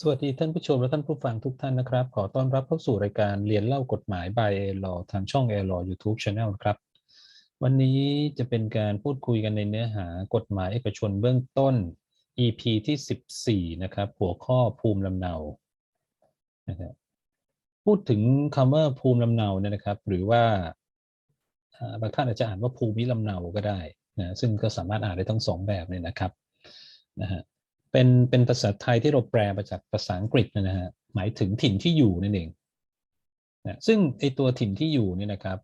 สวัสดีท่านผู้ชมและท่านผู้ฟังทุกท่านนะครับ ขอต้อนรับเข้าสู่รายการเรียนเล่ากฎหมาย by a l a w ทางช่อง a l a w YouTube Channel ครับ วันนี้จะเป็นการพูดคุยกันในเนื้อหากฎหมายเอกชนเบื้องต้น EP ที่ 14 นะครับ หัวข้อภูมิลำเนานะครับพูดถึงคำว่าภูมิลำเนาเนี่ยนะครับ หรือว่าอ่าบางท่านอาจจะอ่านว่าภูมิลำเนาก็ได้นะซึ่งก็สามารถอ่านได้ทั้งสองแบบเลยนะครับนะฮะ เป็นเป็นภาษาไทยที่เราแปลมาจากภาษาอังกฤษนะฮะหมายถึงถิ่นที่อยู่นั่นเองนะซึ่งไอตัวถิ่นที่อยู่เนี่ยนะครับ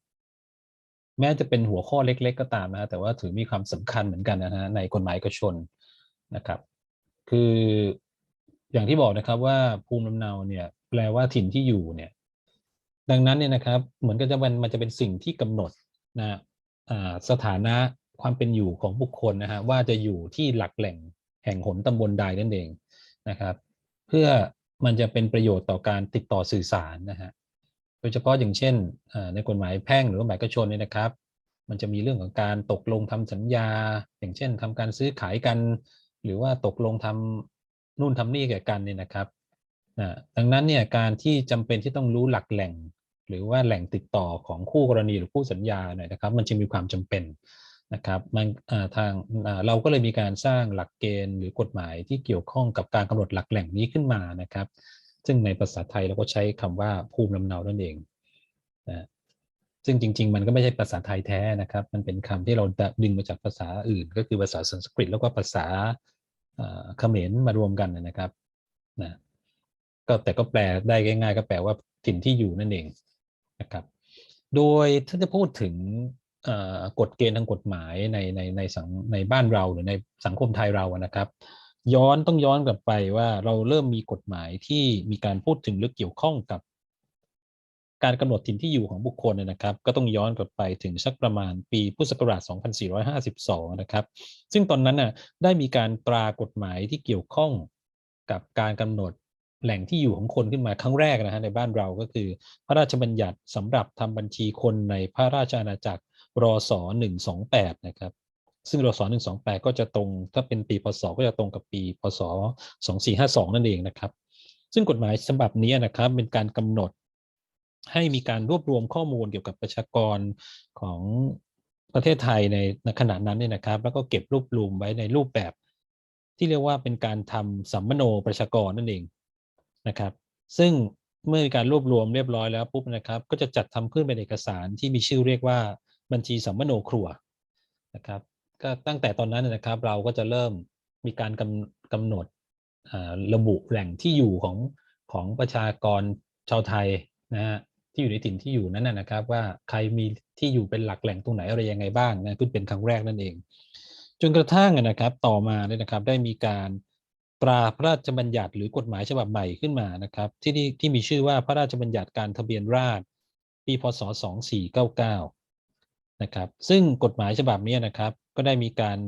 แม้จะเป็นหัวข้อเล็ก ๆ ก็ตามนะฮะแต่ว่าถือมีความสำคัญเหมือนกันนะฮะในกฎหมายกชนนะครับ คืออย่างที่บอกนะครับว่าภูมิลำเนาเนี่ยแปลว่าถิ่นที่อยู่เนี่ย ดังนั้นเนี่ยนะครับเหมือนกับจะมันมันจะเป็นสิ่งที่กำหนดนะสถานะความเป็นอยู่ของบุคคลนะฮะว่าจะอยู่ที่หลักแหล่ง แห่งหนตำบลใดนั่นเองนะครับ เพื่อมันจะเป็นประโยชน์ต่อการติดต่อสื่อสารนะฮะโดยเฉพาะอย่างเช่นในกฎหมายแพ่งหรือว่าหมายเอกชนเนี่ยนะครับ มันจะมีเรื่องของการตกลงทำสัญญา อย่างเช่นทำการซื้อขายกัน หรือว่าตกลงทำนู่นทำนี่แก่กันเนี่ยนะครับนะดังนั้นเนี่ยการที่จำเป็นที่ต้องรู้หลักแหล่ง หรือว่าแหล่งติดต่อของคู่กรณีหรือคู่สัญญาเนี่ยนะครับ มันจึงมีความจำเป็น นะครับมันทางเราก็เลยมีการสร้างหลักเกณฑ์หรือกฎหมายที่เกี่ยวข้องกับการกำหนดหลักแหล่งนี้ขึ้นมานะครับ ซึ่งในภาษาไทยเราก็ใช้คำว่าภูมิลำเนานั่นเองนะซึ่งจริง ๆ มันก็ไม่ใช่ภาษาไทยแท้นะครับ มันเป็นคำที่เราดึงมาจากภาษาอื่น ก็คือภาษาสันสกฤตแล้วก็ภาษาเขมรมารวมกันนะครับนะก็แต่ก็แปลได้ง่าย ๆ ก็แปลว่าถิ่นที่อยู่นั่นเองนะครับ โดยถ้าจะพูดถึง กฎเกณฑ์ทางกฎหมายในในในสังในบ้านเราหรือในสังคมไทยเรานะครับ ย้อนต้องย้อนกลับไปว่าเราเริ่มมีกฎหมายที่มีการพูดถึงหรือเกี่ยวข้องกับ การกำหนดถิ่นที่อยู่ของบุคคลเนี่ยนะครับ ก็ต้องย้อนกลับไปถึงสักประมาณปีพุทธศักราช 2452 นะครับ ซึ่งตอนนั้นน่ะได้มีการตรากฎหมายที่เกี่ยวข้องกับการกำหนดแหล่งที่อยู่ของคนขึ้นมาครั้งแรกนะฮะในบ้านเราก็คือ พระราชบัญญัติสำหรับทำบัญชีคนในพระราชอาณาจักร รศ128 นะครับ ซึ่งรศ128 ก็จะตรง ถ้าเป็นปีพศก็จะตรงกับปีพศ 2452 นั่นเองนะครับ ซึ่งกฎหมายฉบับนี้นะครับเป็นการกำหนดให้มีการรวบรวมข้อมูลเกี่ยวกับประชากรของประเทศไทยในขณะนั้นเนี่ยนะครับ แล้วก็เก็บรวบรวมไว้ในรูปแบบ ที่เรียกว่าเป็นการทำสัมมโนประชากรนั่นเองนะครับ ซึ่งเมื่อมีการรวบรวมเรียบร้อยแล้วปุ๊บนะครับ ก็จะจัดทำขึ้นเป็นเอกสารที่มีชื่อเรียกว่า บัญชีสัมมโนครัวนะครับก็ตั้งแต่ตอนนั้นนะครับเราก็จะเริ่มมีการกำกำหนดระบุแหล่งที่อยู่ของของประชากรชาวไทยนะฮะที่อยู่ในถิ่นที่อยู่นั้นนะครับ ว่าใครมีที่อยู่เป็นหลักแหล่งตรงไหนอะไรยังไงบ้างนะขึ้นเป็นครั้งแรกนั่นเอง จนกระทั่งนะครับต่อมาเนี่ยนะครับได้มีการตราพระราชบัญญัติหรือกฎหมายฉบับใหม่ขึ้นมานะครับที่ที่ที่มีชื่อว่าพระราชบัญญัติการทะเบียนราษฎรปีพศ 2499 นะครับ ซึ่งกฎหมายฉบับนี้นะครับ ก็ได้มีการ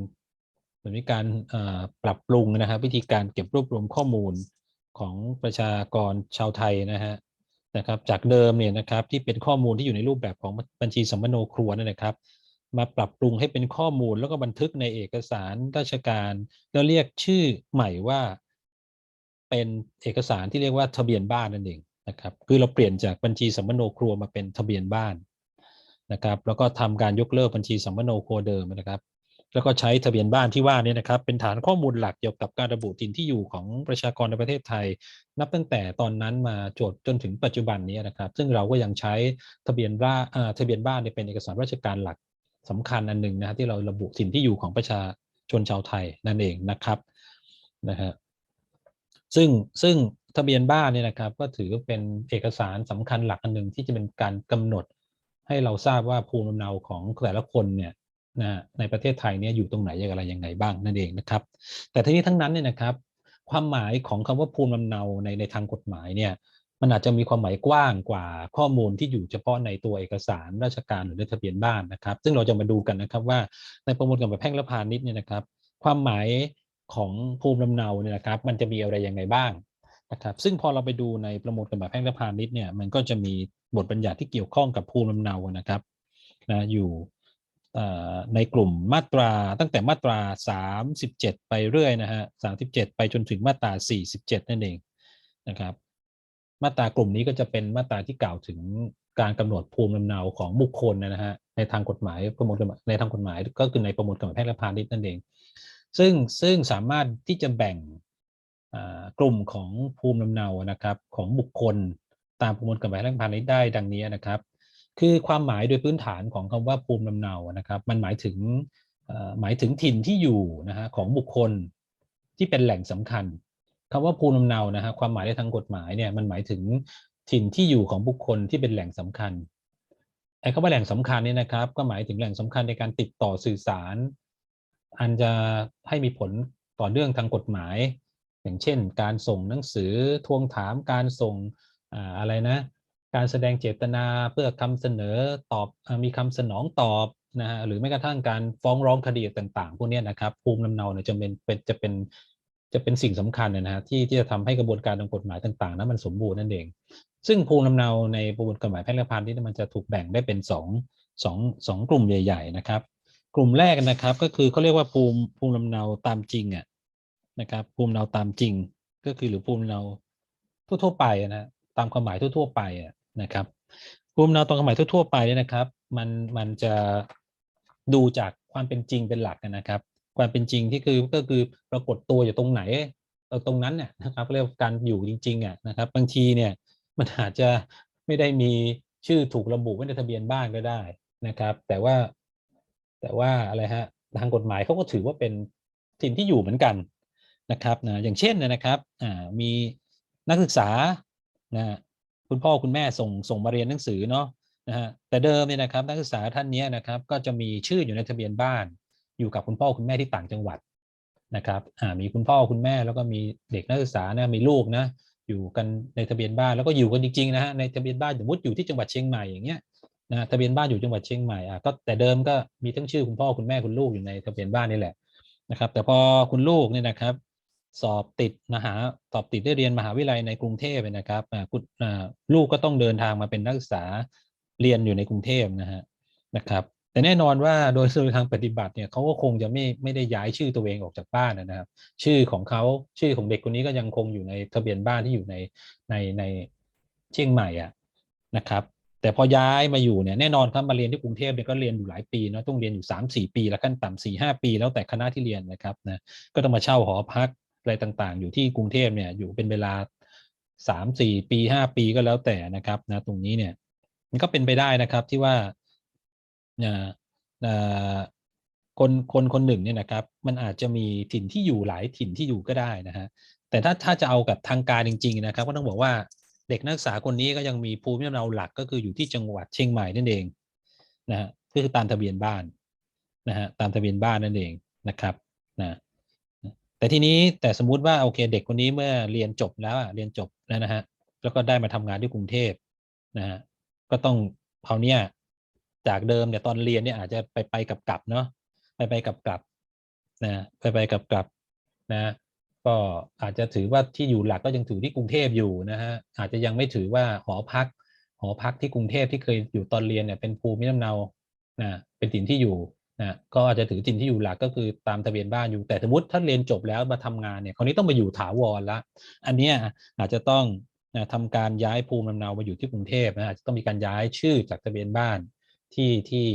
เหมือนมีการปรับปรุงนะครับ วิธีการเก็บรวบรวมข้อมูลของประชากรชาวไทยนะฮะนะครับ จากเดิมเนี่ยนะครับที่เป็นข้อมูลที่อยู่ในรูปแบบของบัญชีสัมมโนครัวนั่นนะครับ มาปรับปรุงให้เป็นข้อมูลแล้วก็บันทึกในเอกสารราชการ แล้วเรียกชื่อใหม่ว่า เป็นเอกสารที่เรียกว่าทะเบียนบ้านนั่นเองนะครับ คือเราเปลี่ยนจากบัญชีสัมมโนครัวมาเป็นทะเบียนบ้าน นะครับ แล้วก็ทำการยกเลิกบัญชีสัมมโนครัวเดิมนะครับ แล้วก็ใช้ทะเบียนบ้านที่ว่านี้นะครับ เป็นฐานข้อมูลหลักเกี่ยวกับการระบุถิ่นที่อยู่ของประชากรในประเทศไทย นับตั้งแต่ตอนนั้นมาจดจนถึงปัจจุบันนี้นะครับ ซึ่งเราก็ยังใช้ทะเบียนบ้านอ่าทะเบียนบ้านเป็นเอกสารราชการหลักสำคัญอันหนึ่งนะที่เราระบุถิ่นที่อยู่ของประชาชนชาวไทยนั่นเองนะครับนะฮะซึ่งซึ่งทะเบียนบ้านเนี่ยนะครับ ก็ถือเป็นเอกสารสำคัญหลักอันหนึ่งที่จะเป็นการกำหนด ให้เราทราบว่าภูมิลำเนาของแต่ละคนเนี่ยนะในประเทศไทยเนี่ยอยู่ตรงไหนอย่างไรยังไงบ้างนั่นเองนะครับ แต่ทั้งนี้ทั้งนั้นเนี่ยนะครับ ความหมายของคำว่าภูมิลำเนาในในทางกฎหมายเนี่ยมันอาจจะมีความหมายกว้างกว่าข้อมูลที่อยู่เฉพาะในตัวเอกสารราชการหรือทะเบียนบ้านนะครับ ซึ่งเราจะมาดูกันนะครับว่าในประมวลกฎหมายแพ่งและพาณิชย์เนี่ยนะครับ ความหมายของภูมิลำเนาเนี่ยนะครับ มันจะมีอะไรยังไงบ้างนะครับ ซึ่งพอเราไปดูในประมวลกฎหมายแพ่งและพาณิชย์เนี่ยมันก็จะมี บทบัญญัติที่เกี่ยวข้องกับภูมิลำเนานะครับนะอยู่ในกลุ่มมาตราตั้งแต่มาตรา 37 ไปเรื่อยนะฮะ37 ไปจนถึงมาตรา 47 นั่นเองนะครับ มาตรากลุ่มนี้ก็จะเป็นมาตราที่กล่าวถึงการกำหนดภูมิลำเนาของบุคคลนะฮะในทางกฎหมายประมวลในทางกฎหมายก็คือในประมวลกฎหมายแพ่งและพาณิชย์นั่นเอง ซึ่งซึ่งสามารถที่จะแบ่งกลุ่มของภูมิลำเนานะครับของบุคคล ตามประมวลกฎหมายแพ่งพาณิชย์ได้ดังนี้นะครับ คือความหมายโดยพื้นฐานของคำว่าภูมิลำเนานะครับ มันหมายถึงหมายถึงถิ่นที่อยู่นะฮะของบุคคลที่เป็นแหล่งสำคัญคำว่าภูมิลำเนานะฮะความหมายในทางกฎหมายเนี่ยมันหมายถึงถิ่นที่อยู่ของบุคคลที่เป็นแหล่งสำคัญไอ้คำว่าแหล่งสำคัญเนี่ยนะครับ ก็หมายถึงแหล่งสำคัญในการติดต่อสื่อสาร อันจะให้มีผลต่อเนื่องทางกฎหมาย อย่างเช่น การส่งหนังสือทวงถามการส่ง อ่าอะไรนะการแสดงเจตนาเพื่อคำเสนอตอบมีคำสนองตอบนะฮะหรือแม้กระทั่งการฟ้องร้องคดีต่างๆ พวกเนี้ยนะครับภูมิลำเนาเนี่ยจะเป็นเป็นจะเป็นจะเป็นสิ่งสำคัญนะฮะที่ที่จะทำให้กระบวนการทางกฎหมายต่างๆนั้นมันสมบูรณ์นั่นเอง ซึ่งภูมิลำเนาในประมวลกฎหมายแพ่งและพาณิชย์มันจะถูกแบ่งได้เป็นสองสองสองกลุ่มใหญ่ ๆ นะครับ กลุ่มแรกนะครับก็คือเขาเรียกว่าภูมิภูมิลำเนาตามจริงอะนะครับภูมิลำเนาตามจริงก็คือหรือภูมิลำเนาทั่วๆไปนะ ตามความหมายทั่ว ๆ ไปอะนะครับภูมิเนาตามความหมายทั่ว ๆ ไปเนี่ยนะครับ มันมันจะดูจากความเป็นจริงเป็นหลักนะครับ ความเป็นจริงที่คือก็คือปรากฏตัวอยู่ตรงไหนตรงนั้นเนี่ยนะครับเรียกว่าการอยู่จริงๆอะนะครับ บางทีเนี่ยมันอาจจะไม่ได้มีชื่อถูกระบุไว้ในทะเบียนบ้านก็ได้นะครับ แต่ว่าแต่ว่าอะไรฮะทางกฎหมายเขาก็ถือว่าเป็นถิ่นที่อยู่เหมือนกันนะครับนะอย่างเช่นนะนะครับอ่ามีนักศึกษา นะคุณพ่อคุณแม่ส่งส่งมาเรียนหนังสือเนาะนะฮะแต่เดิมเนี่ยนะครับนักศึกษาท่านนี้นะครับก็จะมีชื่ออยู่ในทะเบียนบ้าน อยู่กับคุณพ่อคุณแม่ที่ต่างจังหวัดนะครับมีคุณพ่อคุณแม่แล้วก็มีเด็กนักศึกษานะมีลูกนะอยู่กันในทะเบียนบ้านแล้วก็อยู่กันจริงๆนะฮะในทะเบียนบ้านสมมติอยู่ที่จังหวัดเชียงใหม่อย่างเงี้ยนะทะเบียนบ้านอยู่จังหวัดเชียงใหม่อะก็แต่เดิมก็มีทั้งชื่อคุณพ่อคุณแม่คุณลูกอยู่ในทะเบียนบ้านนี่แหละนะครับ แต่พอคุณลูกเนี่ยนะครับ สอบติดมหาสอบติดได้เรียนมหาวิทยาลัยในกรุงเทพเนี่ยนะครับอ่าคุณลูกก็ต้องเดินทางมาเป็นนักศึกษาเรียนอยู่ในกรุงเทพนะฮะนะครับ แต่แน่นอนว่าโดยโดยทางปฏิบัติเนี่ยเขาก็คงจะไม่ไม่ได้ย้ายชื่อตัวเองออกจากบ้านนะครับ ชื่อของเขาชื่อของเด็กคนนี้ก็ยังคงอยู่ในทะเบียนบ้านที่อยู่ในในในเชียงใหม่อะนะครับแต่พอย้ายมาอยู่เนี่ยแน่นอนครับมาเรียนที่กรุงเทพเนี่ยก็เรียนอยู่หลายปีเนาะต้องเรียนอยู่สามสี่ปี แล้วขั้นต่ำสี่ห้าปี แล้วแต่คณะที่เรียนนะครับนะก็ต้องมาเช่าหอพัก อะไรต่างๆ อยู่ที่กรุงเทพเนี่ยอยู่เป็นเวลาสามสี่ปีห้าปีก็แล้วแต่นะครับนะตรงนี้เนี่ยมันก็เป็นไปได้นะครับที่ว่าอ่าอ่าคนคนคนหนึ่งเนี่ยนะครับ มันอาจจะมีถิ่นที่อยู่หลายถิ่นที่อยู่ก็ได้นะฮะแต่ถ้าถ้าจะเอากับทางการจริง ๆ นะครับ ก็ต้องบอกว่าเด็กนักศึกษาคนนี้ก็ยังมีภูมิลำเนาหลักก็คืออยู่ที่จังหวัดเชียงใหม่นั่นเองนะฮะก็คือตามทะเบียนบ้านนะฮะตามทะเบียนบ้านนั่นเองนะครับนะ แต่ทีนี้แต่สมมุติว่าโอเค เด็กคนนี้เมื่อเรียนจบแล้วอะเรียนจบแล้วนะฮะแล้วก็ได้มาทำงานที่กรุงเทพนะฮะก็ต้องเขาวเนี่ยจากเดิมเนี่ยตอนเรียนเนี่ยอาจจะไปไปกับกลับเนาะไปไปกับกลับนะไปไปกับกลับนะก็อาจจะถือว่าที่อยู่หลักก็ยังถือที่กรุงเทพอยู่นะฮะอาจจะยังไม่ถือว่าหอพัก หอพักที่กรุงเทพที่เคยอยู่ตอนเรียนเนี่ยเป็นภูมิลำเนานะเป็นถิ่นที่อยู่ นะก็อาจจะถือถิ่นที่อยู่หลักก็คือตามทะเบียนบ้านอยู่แต่สมมติถ้าเรียนจบแล้วมาทำงานเนี่ยคราวนี้ต้องมาอยู่ถาวรละอันเนี้ยอาจจะต้องนะทำการย้ายภูมิลำเนามาอยู่ที่กรุงเทพนะอาจจะต้องมีการย้ายชื่อจากทะเบียนบ้านที่ที่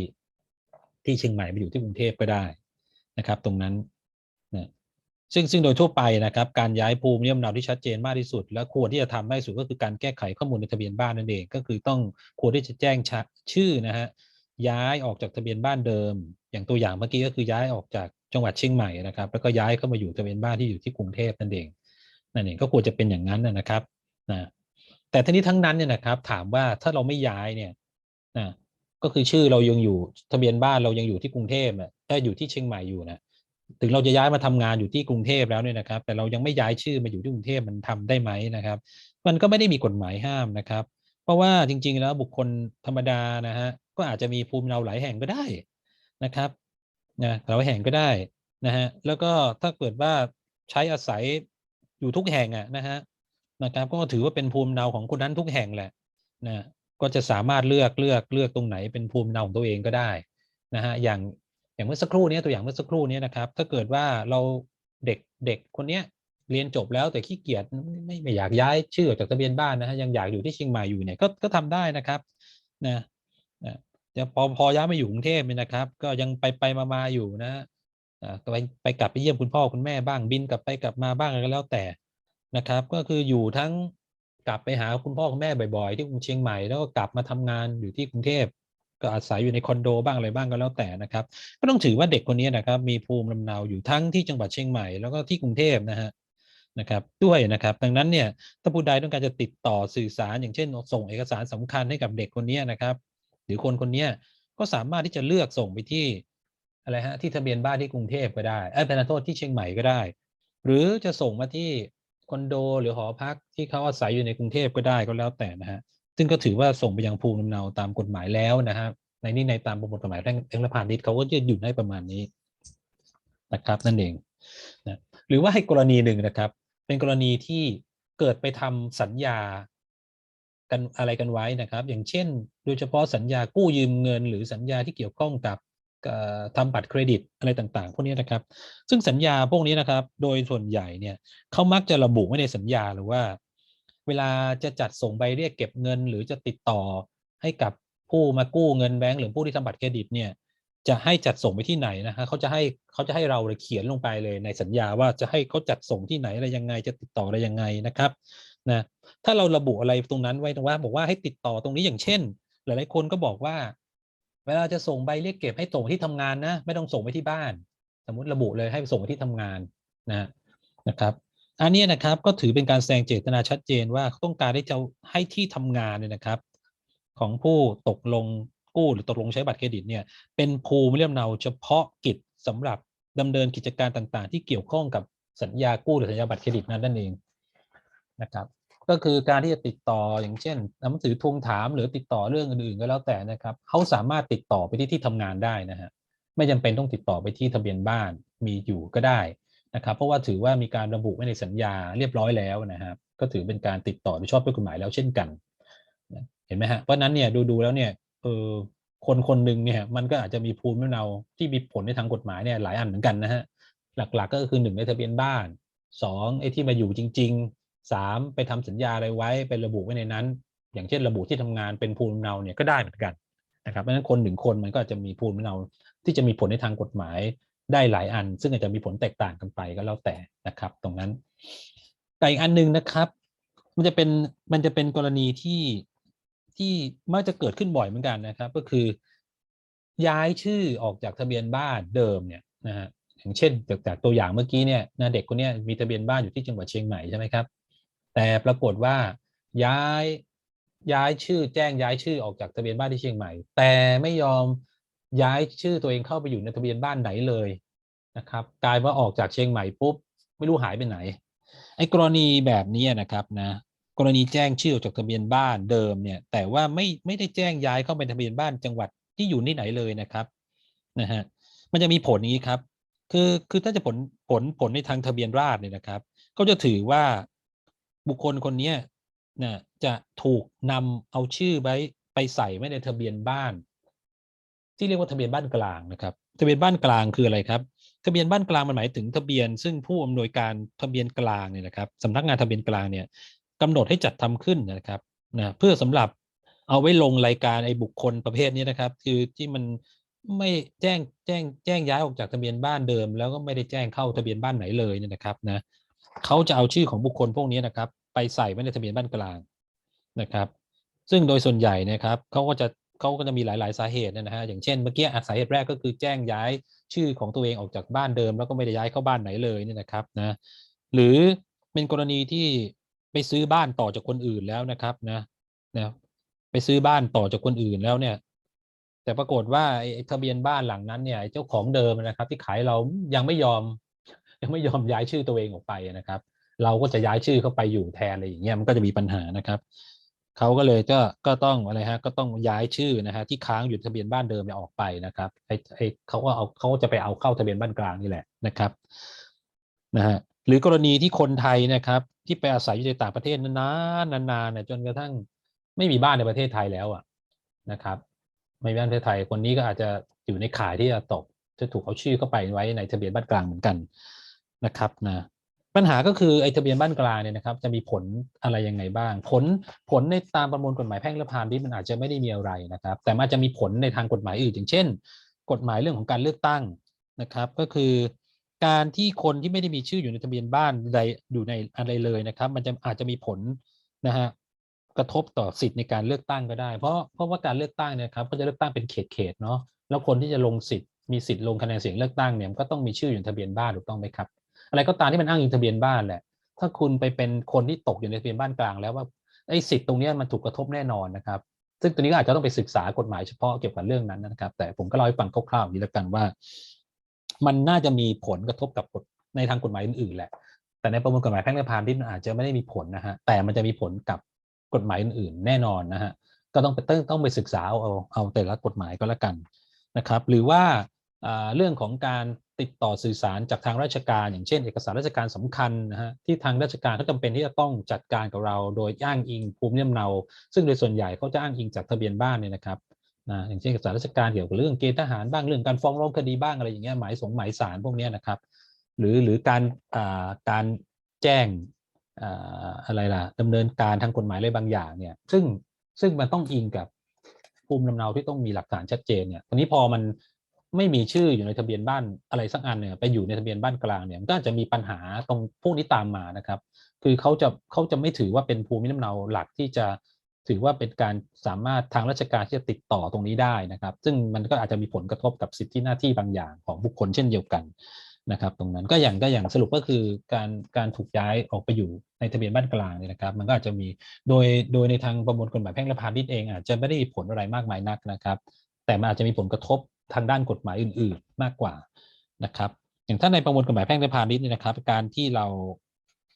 ที่เชียงใหม่ไปอยู่ที่กรุงเทพก็ได้นะครับ ตรงนั้นนะซึ่งซึ่งโดยทั่วไปนะครับ การย้ายภูมิลำเนาที่ชัดเจนมากที่สุด และควรที่จะทำได้สุดก็คือการแก้ไขข้อมูลในทะเบียนบ้านนั่นเอง ก็คือต้องควรที่จะแจ้งชื่อนะฮะ ย้ายออกจากทะเบียนบ้านเดิม อย่างตัวอย่างเมื่อกี้ก็คือย้ายออกจากจังหวัดเชียงใหม่นะครับ แล้วก็ย้ายเข้ามาอยู่ทะเบียนบ้านที่อยู่ที่กรุงเทพนั่นเองนั่นเองก็ควรจะเป็นอย่างนั้นนะครับนะแต่ทั้งนี้ทั้งนั้นเนี่ยนะครับ ถามว่าถ้าเราไม่ย้ายเนี่ยนะก็คือชื่อเรายังอยู่ทะเบียนบ้านเรายังอยู่ที่กรุงเทพอะถ้าอยู่ที่เชียงใหม่อยู่นะถึงเราจะย้ายมาทำงานอยู่ที่กรุงเทพแล้วเนี่ยนะครับ แต่เรายังไม่ย้ายชื่อมาอยู่ที่กรุงเทพมันทำได้ไหมนะครับ มันก็ไม่ได้มีกฎหมายห้ามนะครับ เพราะว่าจริง ๆ แล้วบุคคลธรรมดานะฮะ ก็อาจจะมีภูมิเนาหลายแห่งก็ได้นะครับนะหลายแห่งก็ได้นะฮะแล้วก็ถ้าเกิดว่าใช้อาศัยอยู่ทุกแห่งอะนะฮะนะครับก็ถือว่าเป็นภูมิเนาของคนนั้นทุกแห่งแหละนะก็จะสามารถเลือกเลือกเลือกตรงไหนเป็นภูมิเนาของตัวเองก็ได้นะฮะอย่างอย่างเมื่อสักครู่นี้ตัวอย่างเมื่อสักครู่นี้นะครับ ถ้าเกิดว่าเราเด็กเด็กคนเนี้ยเรียนจบแล้วแต่ขี้เกียจไม่ไม่อยากย้ายชื่อออกจากทะเบียนบ้านนะฮะยังอยากอยู่ที่เชียงใหม่อยู่เนี่ยก็ก็ทำได้นะครับนะ นะจะพอพอย้ายมาอยู่กรุงเทพเนี่ยนะครับ ก็ยังไปไปมามาอยู่นะอ่าไปไปกลับไปเยี่ยมคุณพ่อคุณแม่บ้างบินกลับไปกลับมาบ้างอะไรก็แล้วแต่นะครับ ก็คืออยู่ทั้งกลับไปหาคุณพ่อคุณแม่บ่อยๆ ที่กรุงเชียงใหม่แล้วก็กลับมาทำงานอยู่ที่กรุงเทพก็อาศัยอยู่ในคอนโดบ้างอะไรบ้างก็แล้วแต่นะครับ ก็ต้องถือว่าเด็กคนนี้นะครับ มีภูมิลำเนาอยู่ทั้งที่จังหวัดเชียงใหม่แล้วก็ที่กรุงเทพนะฮะนะครับด้วยนะครับ ดังนั้นเนี่ยถ้าผู้ใดต้องการจะติดต่อสื่อสารอย่างเช่น ส่งเอกสารสำคัญให้กับเด็กคนนี้นะครับ หรือคนคนนี้ก็สามารถที่จะเลือกส่งไปที่อะไรฮะที่ทะเบียนบ้านที่กรุงเทพก็ได้เออเป็นโทษที่เชียงใหม่ก็ได้ หรือจะส่งมาที่คอนโดหรือหอพักที่เขาอาศัยอยู่ในกรุงเทพก็ได้ก็แล้วแต่นะฮะซึ่งก็ถือว่าส่งไปยังภูมิลำเนาตามกฎหมายแล้วนะครับในนี้ในตามประมวลกฎหมายแพ่งแพ่งละพาณิชย์เขาก็จะหยุดให้ประมาณนี้นะครับนั่นเองนะหรือว่าให้กรณีหนึ่งนะครับ เป็นกรณีที่เกิดไปทำสัญญา กันอะไรกันไว้นะครับ อย่างเช่น โดยเฉพาะสัญญากู้ยืมเงิน หรือสัญญาที่เกี่ยวข้องกับทำบัตรเครดิตอะไรต่างๆ พวกนี้นะครับ ซึ่งสัญญาพวกนี้นะครับ โดยส่วนใหญ่เนี่ยเขามักจะระบุไว้ในสัญญาหรือว่า เวลาจะจัดส่งใบเรียกเก็บเงิน หรือจะติดต่อให้กับผู้มากู้เงินแบงก์หรือผู้ที่ทำบัตรเครดิตเนี่ยจะให้จัดส่งไปที่ไหนนะฮะเขาจะให้เขาจะให้เราเลยเขียนลงไปเลยในสัญญาว่าจะให้เขาจัดส่งที่ไหนอะไรยังไงจะติดต่ออะไรยังไงนะครับ นะถ้าเราระบุอะไรตรงนั้นไว้ตรงว่าบอกว่าให้ติดต่อตรงนี้อย่างเช่น หลายๆคนก็บอกว่า เวลาจะส่งใบเรียกเก็บให้ส่งไปที่ทำงานนะ ไม่ต้องส่งไปที่บ้าน สมมุติระบุเลยให้ส่งไปที่ทำงานนะนะครับ อันนี้นะครับก็ถือเป็นการแสดงเจตนาชัดเจนว่าต้องการให้จะให้ที่ทำงานเนี่ยนะครับ ของผู้ตกลงกู้หรือตกลงใช้บัตรเครดิตเนี่ยเป็นภูมิลำเนาเฉพาะกิจสำหรับดำเนินกิจการต่างๆ ที่เกี่ยวข้องกับสัญญากู้หรือสัญญาบัตรเครดิตนั้นนั่นเองนะครับ ก็คือการที่จะติดต่ออย่างเช่นหนังสือทวงถามหรือติดต่อเรื่องอื่นๆก็แล้วแต่นะครับเขาสามารถติดต่อไปที่ที่ทำงานได้นะฮะไม่จำเป็นต้องติดต่อไปที่ทะเบียนบ้านมีอยู่ก็ได้นะครับเพราะว่าถือว่ามีการระบุไว้ในสัญญาเรียบร้อยแล้วนะครับก็ถือเป็นการติดต่อโดยชอบด้วยกฎหมายแล้วเช่นกัน เห็นไหมฮะเพราะนั้นเนี่ยดูๆแล้วเนี่ยเออคนคนหนึ่งเนี่ยมันก็อาจจะมีภูมิลำเนาที่มีผลในทางกฎหมายเนี่ยหลายอันเหมือนกันนะฮะหลักๆก็คือหนึ่งในทะเบียนบ้านสองไอ้ที่มาอยู่จริง สามไปทำสัญญาอะไรไว้เป็นระบุไว้ในนั้น อย่างเช่นระบุที่ทำงานเป็นภูมิลำเนาเนี่ยก็ได้เหมือนกันนะครับเพราะฉะนั้นคนหนึ่งคนมันก็จะมีภูมิลำเนาที่จะมีผลในทางกฎหมายได้หลายอัน ซึ่งอาจจะมีผลแตกต่างกันไปก็แล้วแต่นะครับ ตรงนั้นแต่อีกอันหนึ่งนะครับ มันจะเป็นมันจะเป็นกรณีที่ที่มักจะเกิดขึ้นบ่อยเหมือนกันนะครับ ก็คือ ย้ายชื่อออกจากทะเบียนบ้านเดิมเนี่ยนะฮะอย่างเช่นจากจากตัวอย่างเมื่อกี้เนี่ยนะเด็กคนนี้มีทะเบียนบ้านอยู่ที่จังหวัดเชียงใหม่ใช่ไหมครับ แต่ปรากฏว่าย้ายย้ายชื่อแจ้งย้ายชื่อออกจากทะเบียนบ้านที่เชียงใหม่ แต่ไม่ยอมย้ายชื่อตัวเองเข้าไปอยู่ในทะเบียนบ้านไหนเลยนะครับ กลายว่าออกจากเชียงใหม่ปุ๊บไม่รู้หายไปไหน ไอ้กรณีแบบนี้นะครับนะกรณีแจ้งชื่อออกจากทะเบียนบ้านเดิมเนี่ย แต่ว่าไม่ไม่ได้แจ้งย้ายเข้าไปทะเบียนบ้านจังหวัดที่อยู่ที่ไหนเลยนะครับนะฮะมันจะมีผลนี้ครับ คือคือถ้าจะผลผลผลในทางทะเบียนราษฎรเนี่ยนะครับ ก็จะถือว่า บุคคลคนนี้นะจะถูกนำเอาชื่อไว้ไปใส่ไว้ในทะเบียนบ้าน ที่เรียกว่าทะเบียนบ้านกลางนะครับ ทะเบียนบ้านกลางคืออะไรครับ ทะเบียนบ้านกลางมันหมายถึงทะเบียน ซึ่งผู้อำนวยการทะเบียนกลางเนี่ยนะครับสำนักงานทะเบียนกลางเนี่ยกำหนดให้จัดทำขึ้นนะครับนะเพื่อสำหรับเอาไว้ลงรายการไอ้บุคคลประเภทนี้นะครับ คือที่มันไม่แจ้งแจ้งแจ้งย้ายออกจากทะเบียนบ้านเดิม แล้วก็ไม่ได้แจ้งเข้าทะเบียนบ้านไหนเลยเนี่ยนะครับนะ เขาจะเอาชื่อของบุคคลพวกนี้นะครับ ไปใส่ไว้ในทะเบียนบ้านกลางนะครับ ซึ่งโดยส่วนใหญ่นะครับเขาก็จะเขาก็จะมีหลาย ๆ สาเหตุนะฮะอย่างเช่นเมื่อกี้สาเหตุแรกก็คือแจ้งย้ายชื่อของตัวเองออกจากบ้านเดิม แล้วก็ไม่ได้ย้ายเข้าบ้านไหนเลยเนี่ยนะครับนะหรือเป็นกรณีที่ไปซื้อบ้านต่อจากคนอื่นแล้วนะครับนะนะไปซื้อบ้านต่อจากคนอื่นแล้วเนี่ย แต่ปรากฏว่าไอ้ทะเบียนบ้านหลังนั้นเนี่ยเจ้าของเดิมนะครับ ที่ขายเรายังไม่ยอม ไม่ยอมย้ายชื่อตัวเองออกไปนะครับ เราก็จะย้ายชื่อเข้าไปอยู่แทนอะไรอย่างเงี้ยมันก็จะมีปัญหานะครับเขาก็เลยก็ก็ต้องอะไรฮะก็ต้องย้ายชื่อนะฮะที่ค้างอยู่ทะเบียนบ้านเดิมเนี่ยออกไปนะครับไอ้ไอ้เขาก็เอาเขาจะไปเอาเข้าทะเบียนบ้านกลางนี่แหละนะครับนะฮะหรือกรณีที่คนไทยนะครับ ที่ไปอาศัยอยู่ในต่างประเทศนานๆนานๆเนี่ยจนกระทั่งไม่มีบ้านในประเทศไทยแล้วอะนะครับไม่มีบ้านประเทศไทยคนนี้ก็อาจจะอยู่ในข่ายที่จะตกจะถูกเอาชื่อเข้าไปไว้ในทะเบียนบ้านกลางเหมือนกัน นะครับนะปัญหาก็คือไอ้ทะเบียนบ้านกลางเนี่ยนะครับ จะมีผลอะไรยังไงบ้าง ผลผลในตามประมวลกฎหมายแพ่งและพาณิชย์มันอาจจะไม่ได้มีอะไรนะครับ แต่มันอาจจะมีผลในทางกฎหมายอื่น อย่างเช่น กฎหมายเรื่องของการเลือกตั้งนะครับ ก็คือ การที่คนที่ไม่ได้มีชื่ออยู่ในทะเบียนบ้านใดอยู่ในอะไรเลยนะครับ มันจะอาจจะมีผลนะฮะกระทบต่อสิทธิ์ในการเลือกตั้งก็ได้ เพราะเพราะว่าการเลือกตั้งเนี่ยครับก็จะเลือกตั้งเป็นเขตเขตเนาะแล้วคนที่จะลงสิทธิ์มีสิทธิ์ลงคะแนนเสียงเลือกตั้งเนี่ยก็ต้องมีชื่ออยู่ในทะเบียนบ้านถูกต้องไหมครับ อะไรก็ตามที่มันอ้างอิงทะเบียนบ้านแหละ ถ้าคุณไปเป็นคนที่ตกอยู่ในทะเบียนบ้านกลางแล้วว่าไอ้สิทธิ์ตรงนี้มันถูกกระทบแน่นอนนะครับ ซึ่งตัวนี้ก็อาจจะต้องไปศึกษากฎหมายเฉพาะเกี่ยวกับเรื่องนั้นนะครับ แต่ผมก็เล่าให้ฟังคร่าวๆนี้แล้วกันว่า มันน่าจะมีผลกระทบกับกฎในทางกฎหมายอื่นๆแหละ แต่ในประมวลกฎหมายแพ่งและพาณิชย์มันอาจจะไม่ได้มีผลนะฮะ แต่มันจะมีผลกับกฎหมายอื่นๆ แน่นอนนะฮะ ก็ต้องไปต้องต้องไปศึกษาเอาเอาเอาแต่ละกฎหมายก็แล้วกันนะครับ หรือว่าเรื่องของการ ติดต่อสื่อสารจากทางราชการ อย่างเช่น เอกสารราชการสำคัญนะฮะที่ทางราชการเขาจำเป็นที่จะต้องจัดการกับเราโดยอ้างอิงภูมิลำเนา ซึ่งโดยส่วนใหญ่เขาจะอ้างอิงจากทะเบียนบ้านเนี่ยนะครับนะอย่างเช่นเอกสารราชการเกี่ยวกับเรื่องเกณฑ์ทหารบ้างเรื่องการฟ้องร้องคดีบ้างอะไรอย่างเงี้ยหมายสงหมายสารพวกนี้นะครับ หรือหรือการอ่าการแจ้งอ่าอะไรล่ะดำเนินการทางกฎหมายอะไรบางอย่างเนี่ยซึ่งซึ่งมันต้องอิงกับภูมิลำเนาที่ต้องมีหลักฐานชัดเจนเนี่ยทีนี้พอมัน ไม่มีชื่ออยู่ในทะเบียนบ้านอะไรสักอันเนี่ยไปอยู่ในทะเบียนบ้านกลางเนี่ยมันก็จจะมีปัญหาตรงพวกนี้ตามมานะครับ คือเขาจะเขาจะไม่ถือว่าเป็นภูมิลำเนาหลักที่จะถือว่าเป็นการสามารถทางราชการที่จะติดต่อตรงนี้ได้นะครับ ซึ่งมันก็อาจจะมีผลกระทบกับสิทธิหน้าที่บางอย่างของบุคคลเช่นเดียวกันนะครับ ตรงนั้นก็อย่างก็อย่างสรุปก็คือการการถูกย้ายออกไปอยู่ในทะเบียนบ้านกลางเนี่ยนะครับ มันก็อาจจะมีโดยโดยในทางประมวลกฎหมายแพ่งและพาณิชย์เองอาจจะไม่ได้มีผลอะไรมากมายนักนะครับ แต่มันอาจจะมีผลกระทบ ทางด้านกฎหมายอื่น ๆ มากกว่านะครับ อย่างถ้าในประมวลกฎหมายแพ่งและพาณิชย์เนี่ยนะครับ การที่เรา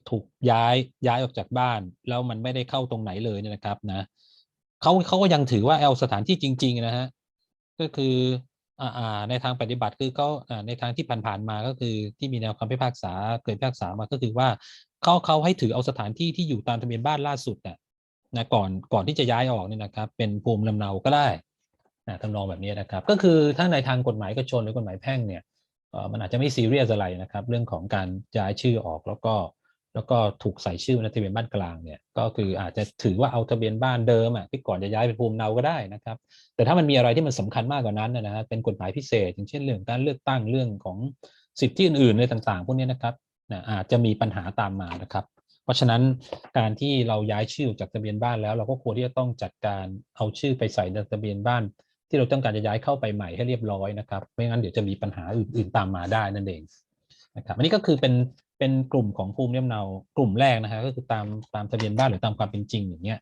ถูกย้ายย้ายออกจากบ้าน แล้วมันไม่ได้เข้าตรงไหนเลยเนี่ยนะครับนะเขาเขาก็ยังถือว่าเอาสถานที่จริง ๆ นะฮะก็คืออ่าในทางปฏิบัติคือเขาในทางที่ผ่านๆมาก็คือที่มีแนวคำพิพากษาเกิดพิพากษามาก็คือว่าเขาเขาให้ถือเอาสถานที่ที่อยู่ตามทะเบียนบ้านล่าสุดน่ะนะก่อนก่อนที่จะย้ายออกเนี่ยนะครับ เป็นภูมิลำเนาก็ได้ ทำนองแบบนี้นะครับ ก็คือถ้าในทางกฎหมายเอกชนหรือกฎหมายแพ่งเนี่ยมันอาจจะไม่ซีเรียสอะไรนะครับ เรื่องของการย้ายชื่อออกแล้วก็แล้วก็ถูกใส่ชื่อในทะเบียนบ้านกลางเนี่ยก็คืออาจจะถือว่าเอาทะเบียนบ้านเดิมอะที่ก่อนจะย้ายเป็นภูมิเนาก็ได้นะครับ แต่ถ้ามันมีอะไรที่มันสำคัญมากกว่านั้นนะฮะเป็นกฎหมายพิเศษ อย่างเช่นเรื่องการเลือกตั้งเรื่องของสิทธิอื่นๆในต่างๆ พวกนี้นะครับนะอาจจะมีปัญหาตามมานะครับ เพราะฉะนั้นการที่เราย้ายชื่อจากทะเบียนบ้านแล้ว เราก็ควรที่จะต้องจัดการเอาชื่อไปใส่ในทะเบียนบ้าน ที่เราต้องการจะย้ายเข้าไปใหม่ให้เรียบร้อยนะครับ ไม่งั้นเดี๋ยวจะมีปัญหาอื่นๆตามมาได้นั่นเองนะครับอันนี้ก็คือเป็นเป็นกลุ่มของภูมิลำเนากลุ่มแรกนะฮะก็คือตามตามทะเบียนบ้านหรือตามความเป็นจริงอย่างเงี้ย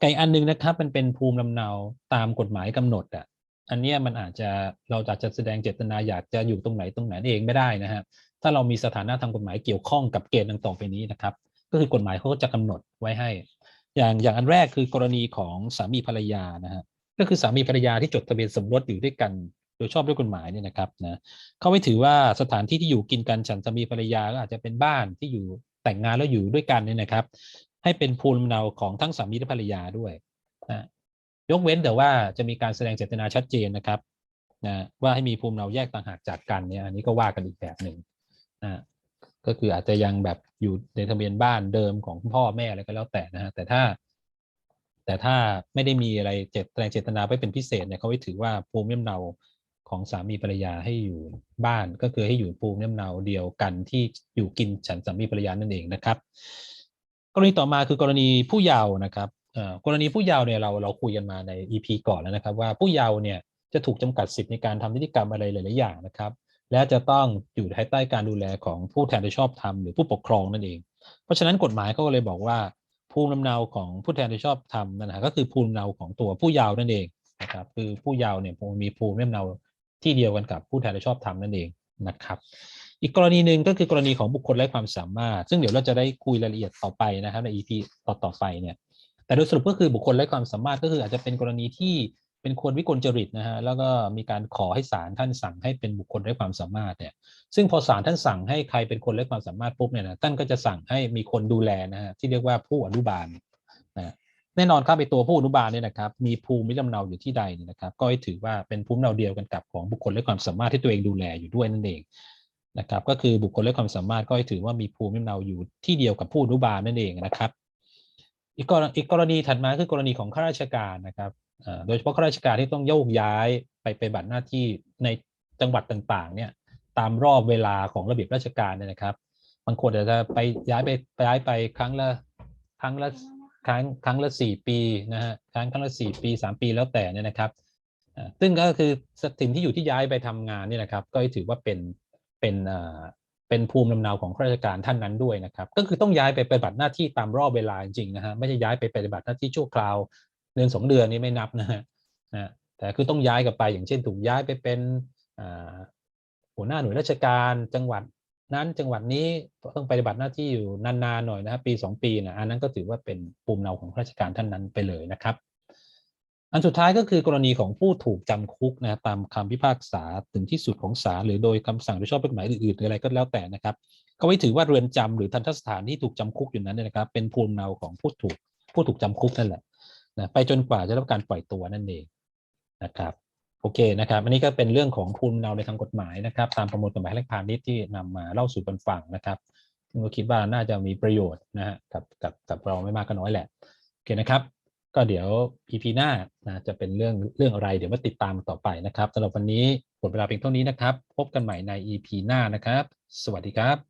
ไก่อันหนึงนะครับมันเป็นภูมิลำเนาตามกฎหมายกำหนดอะอันเนี้ยมันอาจจะเราอาจจะแสดงเจตนาอยากจะอยู่ตรงไหนตรงไหนเองไม่ได้นะฮะถ้าเรามีสถานะทางกฎหมายเกี่ยวข้องกับเกณฑ์ดังต่อไปนี้นะครับ ก็คือกฎหมายเขาก็จะกำหนดไว้ให้ อย่างอย่างอันแรกคือกรณีของสามีภรรยานะฮะ ก็คือสามีภรรยาที่จดทะเบียนสมรสอยู่ด้วยกันโดยชอบด้วยกฎหมายเนี่ยนะครับนะเขาไม่ถือว่าสถานที่ที่อยู่กินกันฉันสามีภรรยาก็อาจจะเป็นบ้านที่อยู่แต่งงานแล้วอยู่ด้วยกันเนี่ยนะครับ ให้เป็นภูมิลำเนาของทั้งสามีและภรรยาด้วยนะยกเว้นแต่ว่าจะมีการแสดงเจตนาชัดเจนนะครับนะว่าให้มีภูมิเนาแยกต่างหากจากกันเนี่ยอันนี้ก็ว่ากันอีกแบบหนึ่งนะก็คืออาจจะยังแบบอยู่ในทะเบียนบ้านเดิมของพ่อแม่อะไรก็แล้วแต่นะฮะแต่ถ้า แต่ถ้าไม่ได้มีอะไรเจตแสดงเจตนาไว้เป็นพิเศษเนี่ยเขาไว้ถือว่าภูมิลำเนาของสามีภรรยาให้อยู่บ้านก็คือให้อยู่ภูมิลำเนาเดียวกันที่อยู่กินฉันสามีภรรยานั่นเองนะครับ กรณีต่อมาคือกรณีผู้เยาว์นะครับกรณีผู้เยาว์เนี่ยเราเราคุยกันมาใน EP ก่อนแล้วนะครับ ว่าผู้เยาว์เนี่ยจะถูกจำกัดสิทธิ์ในการทำนิติกรรมอะไรหลาย ๆ อย่างนะครับ และจะต้องอยู่ภายใต้การดูแลของผู้แทนโดยชอบธรรมหรือผู้ปกครองนั่นเอง เพราะฉะนั้นกฎหมายเขาก็เลยบอกว่า ภูมิลำเนาของผู้แทนโดยชอบทำนั่นนะก็คือภูมิลำเนาของตัวผู้ยาวนั่นเองนะครับคือผู้ยาวเนี่ยมีภูมิลำเนาที่เดียวกันกับผู้แทนโดยชอบทำนั่นเองนะครับอีกกรณีหนึ่งก็คือกรณีของบุคคลไร้ความสามารถ ซึ่งเดี๋ยวเราจะได้คุยรายละเอียดต่อไปนะครับใน EP ต่อๆไปเนี่ยแต่โดยสรุปก็คือบุคคลไร้ความสามารถก็คืออาจจะเป็นกรณีที่ เป็นคนวิกลจริตนะฮะแล้วก็มีการขอให้ศาลท่านสั่งให้เป็นบุคคลไร้ความสามารถเนี่ยซึ่งพอศาลท่านสั่งให้ใครเป็นคนไร้ความสามารถปุ๊บเนี่ยนะท่านก็จะสั่งให้มีคนดูแลนะฮะที่เรียกว่าผู้อนุบาลนะแน่นอนครับไอตัวผู้อนุบาลเนี่ยนะครับมีภูมิลำเนาอยู่ที่ใดนนะครับ ก็ให้ถือว่าเป็นภูมิลำเนาเดียวกันกับของบุคคลไร้ความสามารถที่ตัวเองดูแลอยู่ด้วยนั่นเองนะครับก็คือบุคคลและความสามารถก็ให้ถือว่ามีภูมิลำเนาอยู่ที่เดียวกับผู้อนุบาลนั่นเองนะครับ อีกกรอีกกรณีถัดมาคือกรณีของข้าราชการนะครับ โดยเฉพาะข้าราชการที่ต้องโยกย้ายไปไปฏิบัติหน้าที่ในจังหวัดต่างๆเนี่ยตามรอบเวลาของระเบียบราชการเนี่ยนะครับบางคนอาจจะไปย้ายไปย้ายไปครั้งละครั้งละครั้งครั้งละสี่ปีนะฮะครั้งครั้งละสี่ปีสามปีแล้วแต่เนี่ยนะครับซึ่งก็คือสิ่งที่อยู่ที่ย้ายไปทำงานเนี่ยนะครับ ก็ถือว่าเป็นเป็นอ่าเป็นภูมิลำเนาของข้าราชการท่านนั้นด้วยนะครับ ก็คือต้องย้ายไปปฏิบัติหน้าที่ตามรอบเวลาจริงๆนะฮะไม่ใช่ย้ายไปปฏิบัติหน้าที่ชั่วคราว ดือนสองเดือนนี้ไม่นับนะฮะนะแต่คือต้องย้ายกลับไปอย่างเช่นถูกย้ายไปเป็นหัวหน้าหน่วยราชการจังหวัดนั้นจังหวัดนี้ต้องปฏิบัติหน้าที่อยู่นานๆหน่อยนะครับปีสองปีนะอันนั้นก็ถือว่าเป็นภูมิลำเนาของข้าราชการท่านนั้นไปเลยนะครับ อันสุดท้ายก็คือกรณีของผู้ถูกจำคุกนะตามคำพิพากษาถึงที่สุดของศาลหรือโดยคำสั่งโดยชอบกฎหมายอื่นๆหรืออะไรก็แล้วแต่นะครับ ก็ไว้ถือว่าเรือนจำหรือทันทสถานที่ถูกจำคุกอยู่นั้นนะครับ เป็นภูมิเนาของผู้ถูกผู้ถูกจำคุกนั่นแหละ นะไปจนกว่าจะรับการปล่อยตัวนั่นเองนะครับโอเคนะครับ อันนี้ก็เป็นเรื่องของภูมิเนาในทางกฎหมายนะครับ ตามประมวลกฎหมายแห่งพาณิชย์ที่นำมาเล่าสู่กันฟังนะครับซึ่งก็คิดว่าน่าจะมีประโยชน์นะฮะกับกับกับเราไม่มากก็น้อยแหละโอเคนะครับ ก็เดี๋ยว EP หน้านะจะเป็นเรื่องเรื่องอะไรเดี๋ยวมาติดตามต่อไปนะครับสำหรับวันนี้หมดเวลาเพียงเท่านี้นะครับ พบกันใหม่ใน EP หน้านะครับ สวัสดีครับ